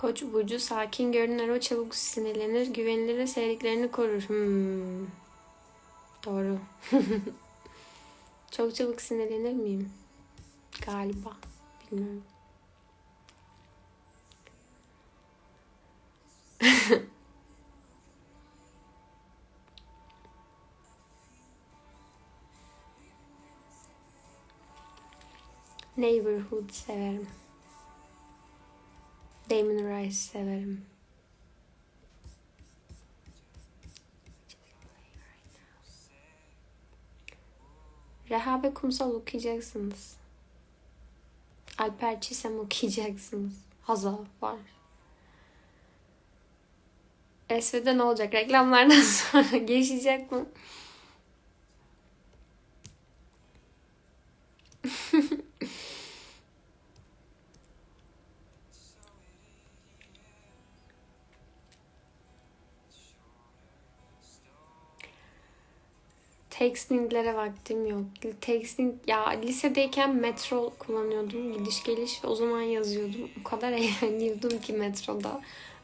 Koç burcu sakin görünür ama çabuk sinirlenir. Güvenilir ve sevdiklerini korur. Hmm. Doğru. Çok çabuk sinirlenir miyim? Galiba. Bilmiyorum. Neighborhood severim. Damon Rice severim. Rehabe Kumsal okuyacaksınız. Alper Çisem okuyacaksınız. Hazal var. SV'de ne olacak? Reklamlardan sonra geçecek mi? Textinglere vaktim yok. Texting ya lisedeyken metro kullanıyordum. Gidiş geliş o zaman yazıyordum. O kadar eğleniyordum ki metroda.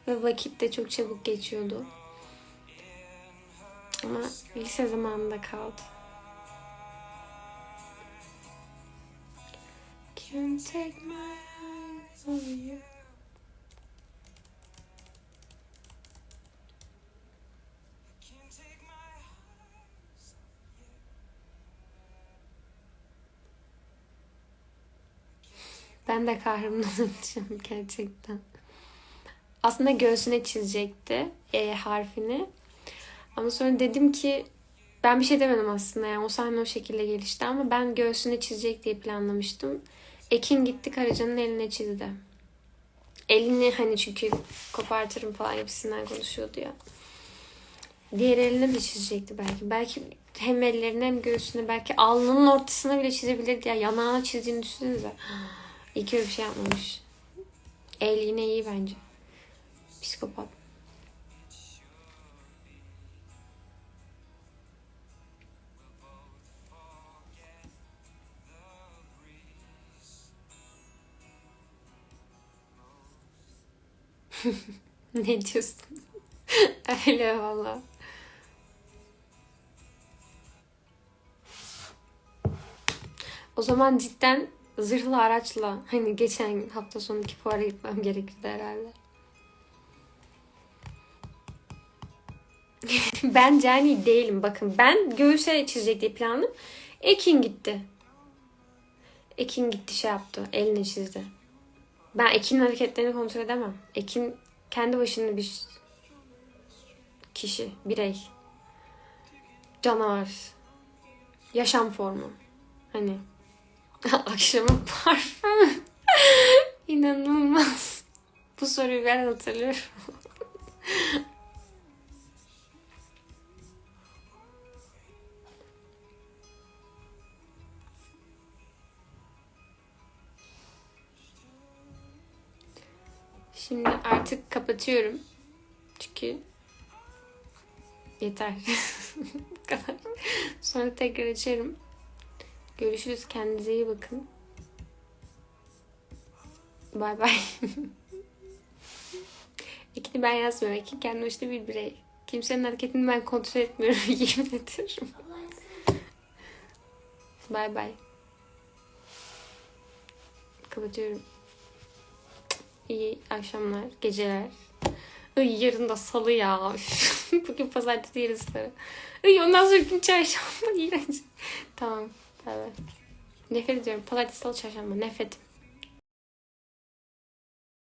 Ve vakit de çok çabuk geçiyordu. Ama lise zamanında kaldı. Can't take my eyes off you. Ben de kahrımdan öleceğim gerçekten. Aslında göğsüne çizecekti E harfini. Ama sonra dedim ki ben bir şey demedim aslında yani o sahne o şekilde gelişti ama ben göğsüne çizecek diye planlamıştım. Ekin gitti Karaca'nın eline çizdi. Elini hani çünkü kopartırım falan gibisinden konuşuyordu ya. Diğer eline de çizecekti belki. Belki hem ellerine hem göğsüne belki alnının ortasına bile çizebilirdi ya. Yanağına çizdiğini düşünsenize. İyi ki öyle bir şey yapmamış. El yine iyi bence. Psikopat. ne diyorsun? Öyle valla. O zaman cidden zırhlı araçla hani geçen hafta sonundaki fuara gitmem gerekirdi herhalde. ben cani değilim bakın. Ben göğüse çizecek diye planım. Ekin gitti. Ekin gitti şey yaptı. Eline çizdi. Ben Ekin'in hareketlerini kontrol edemem. Ekin kendi başına bir kişi, birey. Canavar. Yaşam formu. Hani akşamın parfümü. İnanılmaz. Bu soruyu ben hatırlıyorum. Şimdi artık kapatıyorum. Çünkü yeter. Bu kadar. Sonra tekrar açarım. Görüşürüz. Kendinize iyi bakın. Bay bay. Ekini ben yazmıyorum. Ekin kendi başına bir birey. Kimsenin hareketini ben kontrol etmiyorum. Yemin ediyorum. Bay bay. Kapatıyorum. İyi akşamlar, geceler. Ay yarın da salı ya. Bugün pazartesi değil sarı. Ay ondan sonra gün çarşamba iğrenç. tamam. Bay. Nefret ediyorum. Pazartesi, salı, çarşamba. Nefret.